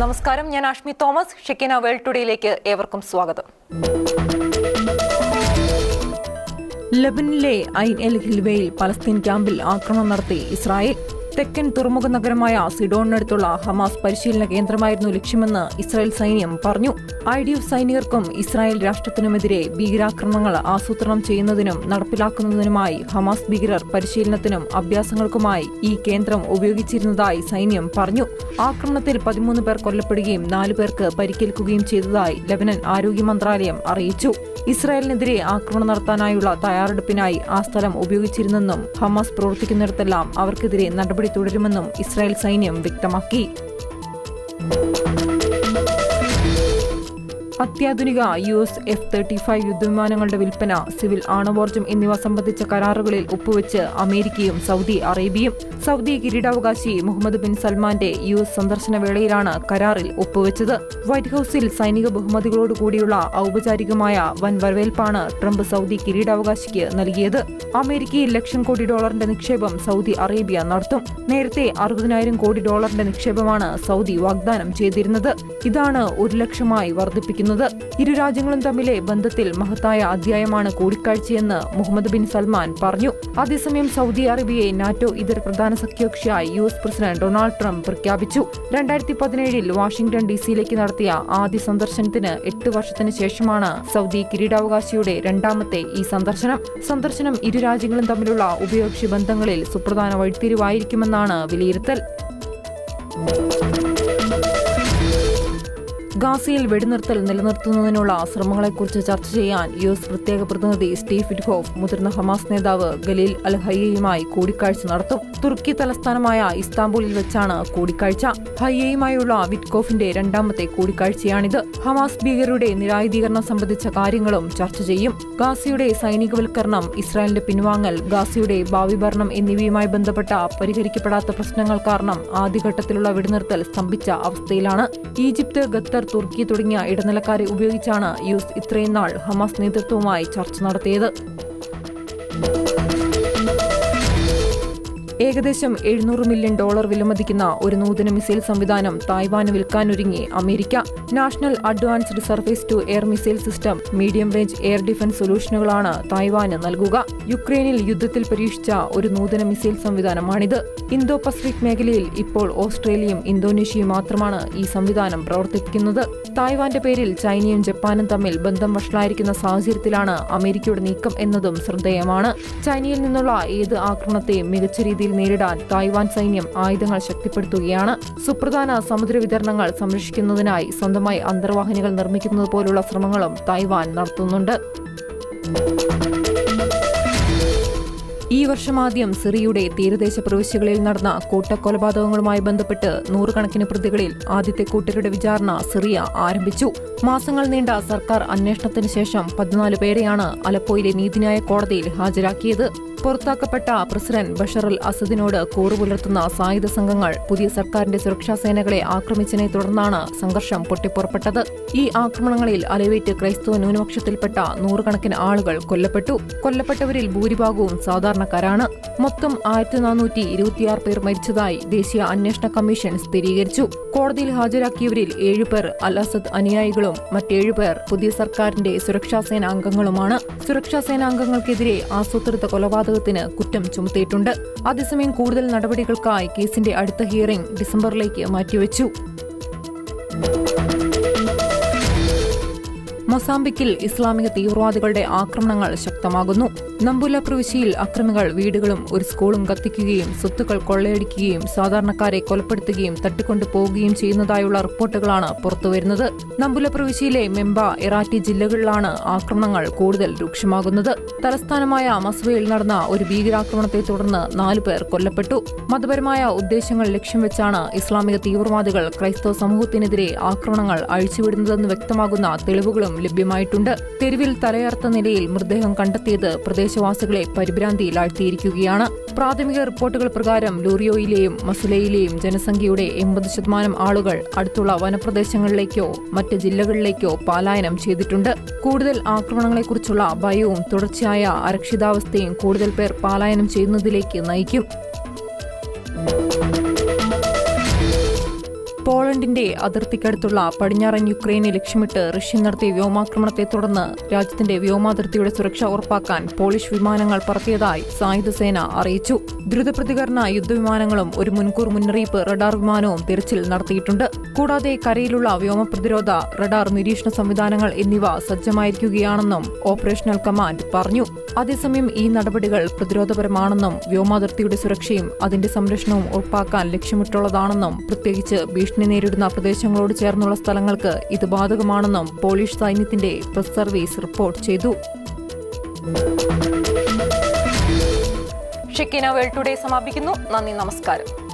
നമസ്കാരം ഞാൻ ആഷ്മി തോമസ്. ഷിക്കിന വേൾഡ് ടുഡേയിലേക്ക് ഏവർക്കും സ്വാഗതം. ലബനിലെ ഐൻ എൽ ഹിൽവയിൽ പലസ്തീൻ ക്യാമ്പിൽ ആക്രമണം നടത്തി ഇസ്രായേൽ. തെക്കൻ തുറമുഖ നഗരമായ സിഡോണിനടുത്തുള്ള ഹമാസ് പരിശീലന കേന്ദ്രമായിരുന്നു ലക്ഷ്യമെന്ന് ഇസ്രായേൽ സൈന്യം പറഞ്ഞു. ഐ ഡി എഫ് സൈനികർക്കും ഇസ്രായേൽ രാഷ്ട്രത്തിനുമെതിരെ ഭീകരാക്രമണങ്ങൾ ആസൂത്രണം ചെയ്യുന്നതിനും നടപ്പിലാക്കുന്നതിനുമായി ഹമാസ് ഭീകരർ പരിശീലനത്തിനും അഭ്യാസങ്ങൾക്കുമായി ഈ കേന്ദ്രം ഉപയോഗിച്ചിരുന്നതായി സൈന്യം പറഞ്ഞു. ആക്രമണത്തിൽ പതിമൂന്ന് പേർ കൊല്ലപ്പെടുകയും നാലു പേർക്ക് പരിക്കേൽക്കുകയും ചെയ്തതായി ലബനൻ ആരോഗ്യ മന്ത്രാലയം അറിയിച്ചു. ഇസ്രായേലിനെതിരെ ആക്രമണം നടത്താനായുള്ള തയ്യാറെടുപ്പിനായി ആ സ്ഥലം ഉപയോഗിച്ചിരുന്നെന്നും ഹമാസ് പ്രവർത്തിക്കുന്നിടത്തെല്ലാം അവർക്കെതിരെ നടപടി തുടരുമെന്നും ഇസ്രായേൽ സൈന്യം വ്യക്തമാക്കി. അത്യാധുനിക U S F thirty five യുദ്ധവിമാനങ്ങളുടെ വിൽപ്പന സിവിൽ ആണവോർജം എന്നിവ സംബന്ധിച്ച കരാറുകളിൽ ഒപ്പുവെച്ച് അമേരിക്കയും സൗദി അറേബ്യയും സൗദി കിരീടാവകാശി മുഹമ്മദ് ബിൻ സൽമാന്റെ യു എസ് സന്ദർശന വേളയിലാണ് കരാറിൽ ഒപ്പുവെച്ചത്. വൈറ്റ് ഹൌസിൽ സൈനിക ബഹുമതികളോടുകൂടിയുള്ള ഔപചാരികമായ വൻ വരവേൽപ്പാണ് ട്രംപ് സൗദി കിരീടാവകാശിക്ക് നൽകിയത്. അമേരിക്കയിൽ ലക്ഷം കോടി ഡോളറിന്റെ നിക്ഷേപം സൗദി അറേബ്യ നടത്തും. നേരത്തെ അറുപതിനായിരം കോടി ഡോളറിന്റെ നിക്ഷേപമാണ് സൗദി വാഗ്ദാനം ചെയ്തിരുന്നത്. ഇതാണ് ഒരു ലക്ഷമായി വർദ്ധിപ്പിക്കുന്നത് ഇരു രാജ്യങ്ങളും തമ്മിലെ ബന്ധത്തിൽ മഹത്തായ അധ്യായമാണ് കൂടിക്കാഴ്ചയെന്ന് മുഹമ്മദ് ബിൻ സൽമാൻ പറഞ്ഞു. അതേസമയം സൗദി അറേബ്യയെ നാറ്റോ ഇതര പ്രധാന സഖ്യകക്ഷിയായി U S president Donald Trump പ്രഖ്യാപിച്ചു. രണ്ടായിരത്തി പതിനേഴിൽ വാഷിംഗ്ടൺ ഡി സിയിലേക്ക് നടത്തിയ ആദ്യ സന്ദർശനത്തിന് എട്ട് വർഷത്തിന് ശേഷമാണ് സൗദി കിരീടാവകാശിയുടെ രണ്ടാമത്തെ ഈ സന്ദർശനം. സന്ദർശനം ഇരു രാജ്യങ്ങളും തമ്മിലുള്ള ഉഭയകക്ഷി ബന്ധങ്ങളിൽ സുപ്രധാന വഴിത്തിരിവായിരിക്കുമെന്നാണ് വിലയിരുത്തൽ. ഗാസയിൽ വെടിനിർത്തൽ നിലനിർത്തുന്നതിനുള്ള ശ്രമങ്ങളെക്കുറിച്ച് ചർച്ച ചെയ്യാൻ യു എസ് പ്രത്യേക പ്രതിനിധി സ്റ്റീവ് ഇറ്റ്ഹോഫ് മുതിർന്ന ഹമാസ് നേതാവ് ഗലീൽ അൽ ഹയ്യയുമായി കൂടിക്കാഴ്ച നടത്തും. തുർക്കി തലസ്ഥാനമായ ഇസ്താംബൂളിൽ വെച്ചാണ് കൂടിക്കാഴ്ച. ഹയ്യയുമായുള്ള വിറ്റ്കോഫിന്റെ രണ്ടാമത്തെ കൂടിക്കാഴ്ചയാണിത്. ഹമാസ് ഭീകരരുടെ നിരായുധീകരണം സംബന്ധിച്ച കാര്യങ്ങളും ചർച്ച ചെയ്യും. ഗാസയുടെ സൈനികവൽക്കരണം ഇസ്രായേലിന്റെ പിൻവാങ്ങൽ ഗാസയുടെ ഭാവി ഭരണം എന്നിവയുമായി ബന്ധപ്പെട്ട പരിഹരിക്കപ്പെടാത്ത പ്രശ്നങ്ങൾ കാരണം ആദ്യഘട്ടത്തിലുള്ള വെടിനിർത്തൽ സ്തംഭിച്ച അവസ്ഥയിലാണ്. ഈജിപ്ത് ഖത്തർ തുർക്കി തുടങ്ങിയ ഇടനിലക്കാരെ ഉപയോഗിച്ചാണ് യൂസ് ഇത്രയും നാൾ ഹമാസ് നേതൃത്വവുമായി ചർച്ച നടത്തിയത്. ഏകദേശം എഴുന്നൂറ് മില്യൺ ഡോളർ വിലമതിക്കുന്ന ഒരു നൂതന മിസൈൽ സംവിധാനം തായ്വാന് വിൽക്കാനൊരുങ്ങി America. National advanced surface to air missile system medium range air defence സൊല്യൂഷനുകളാണ് തായ്വാന് നൽകുക. യുക്രൈനിൽ യുദ്ധത്തിൽ പരീക്ഷിച്ച ഒരു നൂതന മിസൈൽ സംവിധാനമാണിത്. ഇന്തോ പസഫിക് മേഖലയിൽ ഇപ്പോൾ ഓസ്ട്രേലിയയും ഇന്തോനേഷ്യയും മാത്രമാണ് ഈ സംവിധാനം പ്രവർത്തിപ്പിക്കുന്നത് തായ്വാന്റെ പേരിൽ ചൈനയും ജപ്പാനും തമ്മിൽ ബന്ധം വഷളായിരിക്കുന്ന സാഹചര്യത്തിലാണ് അമേരിക്കയുടെ നീക്കം എന്നതും ശ്രദ്ധേയമാണ്. ചൈനയിൽ നിന്നുള്ള ഏത് ആക്രമണത്തെയും മികച്ച രീതിയിൽ നേരിടാൻ തായ്വാൻ സൈന്യം ആയുധങ്ങൾ ശക്തിപ്പെടുത്തുകയാണ്. സുപ്രധാന സമുദ്ര വിതരണങ്ങൾ സംരക്ഷിക്കുന്നതിനായി സ്വന്തമായി അന്തർവാഹിനികൾ നിർമ്മിക്കുന്നത് പോലുള്ള ശ്രമങ്ങളും തായ്വാൻ നടത്തുന്നുണ്ട്. ഈ വർഷം ആദ്യം സിറിയയുടെ തീരദേശ പ്രവിശ്യകളിൽ നടന്ന കൂട്ടക്കൊലപാതകങ്ങളുമായി ബന്ധപ്പെട്ട് നൂറുകണക്കിന് പ്രതികളിൽ ആദ്യത്തെ കൂട്ടരുടെ വിചാരണ സിറിയ ആരംഭിച്ചു. മാസങ്ങൾ നീണ്ട സർക്കാർ അന്വേഷണത്തിന് ശേഷം പതിനാല് പേരെയാണ് അലപ്പോയിലെ നീതിന്യായ കോടതിയിൽ ഹാജരാക്കിയത്. പുറത്താക്കപ്പെട്ട പ്രസിഡന്റ് ബഷർ അൽ അസദിനോട് കൂറുപുലർത്തുന്ന സായുധ സംഘങ്ങൾ പുതിയ സർക്കാരിന്റെ സുരക്ഷാ സേനകളെ ആക്രമിച്ചതിനെ തുടർന്നാണ് സംഘർഷം പൊട്ടിപ്പുറപ്പെട്ടത്. ഈ ആക്രമണങ്ങളിൽ അലവേറ്റ് ക്രൈസ്തവ ന്യൂനപക്ഷത്തിൽപ്പെട്ട നൂറുകണക്കിന് ആളുകൾ കൊല്ലപ്പെട്ടു. കൊല്ലപ്പെട്ടവരിൽ ഭൂരിഭാഗവും സാധാരണക്കാരാണ്. മൊത്തം ആയിരത്തി നാനൂറ്റി ഇരുപത്തിയാറ് പേർ മരിച്ചതായി ദേശീയ അന്വേഷണ കമ്മീഷൻ സ്ഥിരീകരിച്ചു. കോടതിയിൽ ഹാജരാക്കിയവരിൽ ഏഴുപേർ അൽ അസദ് അനുയായികളും മറ്റേഴുപേർ പുതിയ സർക്കാരിന്റെ സുരക്ഷാ സേനാംഗങ്ങളുമാണ്. സുരക്ഷാ സേനാംഗങ്ങൾക്കെതിരെ ആസൂത്രിത ആസൂത്രിത കൊലപാതകത്തിന് കുറ്റം ചുമത്തിയിട്ടുണ്ട്. അതേസമയം കൂടുതൽ നടപടികൾക്കായി കേസിന്റെ അടുത്ത ഹിയറിംഗ് ഡിസംബറിലേക്ക് മാറ്റിവെച്ചു. മൊസാംബിക്കിൽ ഇസ്ലാമിക തീവ്രവാദികളുടെ ആക്രമണങ്ങൾ ശക്തമാകുന്നു. നമ്പുല പ്രവിശ്യയിൽ അക്രമികൾ വീടുകളും ഒരു സ്കൂളും കത്തിക്കുകയും സ്വത്തുക്കൾ കൊള്ളയടിക്കുകയും സാധാരണക്കാരെ കൊലപ്പെടുത്തുകയും തട്ടിക്കൊണ്ടു പോവുകയും ചെയ്യുന്നതായുള്ള റിപ്പോർട്ടുകളാണ് പുറത്തുവരുന്നത്. നമ്പുല പ്രവിശ്യയിലെ മെമ്പ ഇറാറ്റി ജില്ലകളിലാണ് ആക്രമണങ്ങൾ കൂടുതൽ രൂക്ഷമാകുന്നത്. തലസ്ഥാനമായ മസ്വയിൽ നടന്ന ഒരു ഭീകരാക്രമണത്തെ തുടർന്ന് നാലു പേർ കൊല്ലപ്പെട്ടു. മതപരമായ ഉദ്ദേശങ്ങൾ ലക്ഷ്യം വെച്ചാണ് ഇസ്ലാമിക തീവ്രവാദികൾ ക്രൈസ്തവ സമൂഹത്തിനെതിരെ ആക്രമണങ്ങൾ അഴിച്ചുവിടുന്നതെന്ന് വ്യക്തമാകുന്ന തെളിവുകളും ലഭ്യമായിട്ടുണ്ട്. തെരുവിൽ തലയർത്ത നിലയിൽ മൃതദേഹം കണ്ടെത്തിയത് പ്രദേശവാസികളെ പരിഭ്രാന്തിയിലാഴ്ത്തിയിരിക്കുകയാണ്. പ്രാഥമിക റിപ്പോർട്ടുകൾ പ്രകാരം ലൂറിയോയിലെയും മസുലയിലെയും ജനസംഖ്യയുടെ എൺപത് ശതമാനം ആളുകൾ അടുത്തുള്ള വനപ്രദേശങ്ങളിലേക്കോ മറ്റ് ജില്ലകളിലേക്കോ പലായനം ചെയ്തിട്ടുണ്ട്. കൂടുതൽ ആക്രമണങ്ങളെക്കുറിച്ചുള്ള ഭയവും തുടർച്ചയായ അരക്ഷിതാവസ്ഥയും കൂടുതൽ പേർ പലായനം ചെയ്യുന്നതിലേക്ക് നയിക്കും. പോളണ്ടിന്റെ അതിർത്തിക്കടുത്തുള്ള പടിഞ്ഞാറൻ യുക്രൈനെ ലക്ഷ്യമിട്ട് റഷ്യ നടത്തിയ വ്യോമാക്രമണത്തെ തുടർന്ന് രാജ്യത്തിന്റെ വ്യോമാതിർത്തിയുടെ സുരക്ഷ ഉറപ്പാക്കാൻ പോളിഷ് വിമാനങ്ങൾ പറത്തിയതായി സായുധ സേന അറിയിച്ചു. ദ്രുതപ്രതികരണ യുദ്ധവിമാനങ്ങളും ഒരു മുൻകൂർ മുന്നറിയിപ്പ് റഡാർ വിമാനവും തിരച്ചിൽ നടത്തിയിട്ടുണ്ട്. കൂടാതെ കരയിലുള്ള വ്യോമ പ്രതിരോധ റഡാർ നിരീക്ഷണ സംവിധാനങ്ങൾ എന്നിവ സജ്ജമായിരിക്കുകയാണെന്നും ഓപ്പറേഷണൽ കമാൻഡ് പറഞ്ഞു. അതേസമയം ഈ നടപടികൾ പ്രതിരോധപരമാണെന്നും വ്യോമാതിർത്തിയുടെ സുരക്ഷയും അതിന്റെ സംരക്ഷണവും ഉറപ്പാക്കാൻ ലക്ഷ്യമിട്ടുള്ളതാണെന്നും പ്രത്യേകിച്ച് ഭീഷണി നേരിടുന്ന പ്രദേശങ്ങളോട് ചേർന്നുള്ള സ്ഥലങ്ങൾക്ക് ഇത് ബാധകമാണെന്നും പോളിഷ് സൈന്യത്തിന്റെ പ്രസ് സർവീസ് റിപ്പോർട്ട് ചെയ്തു. ഷിക്കിന വേൾഡ് ടുഡേ സമാപിക്കുന്നു. നന്ദി നമസ്കാരം.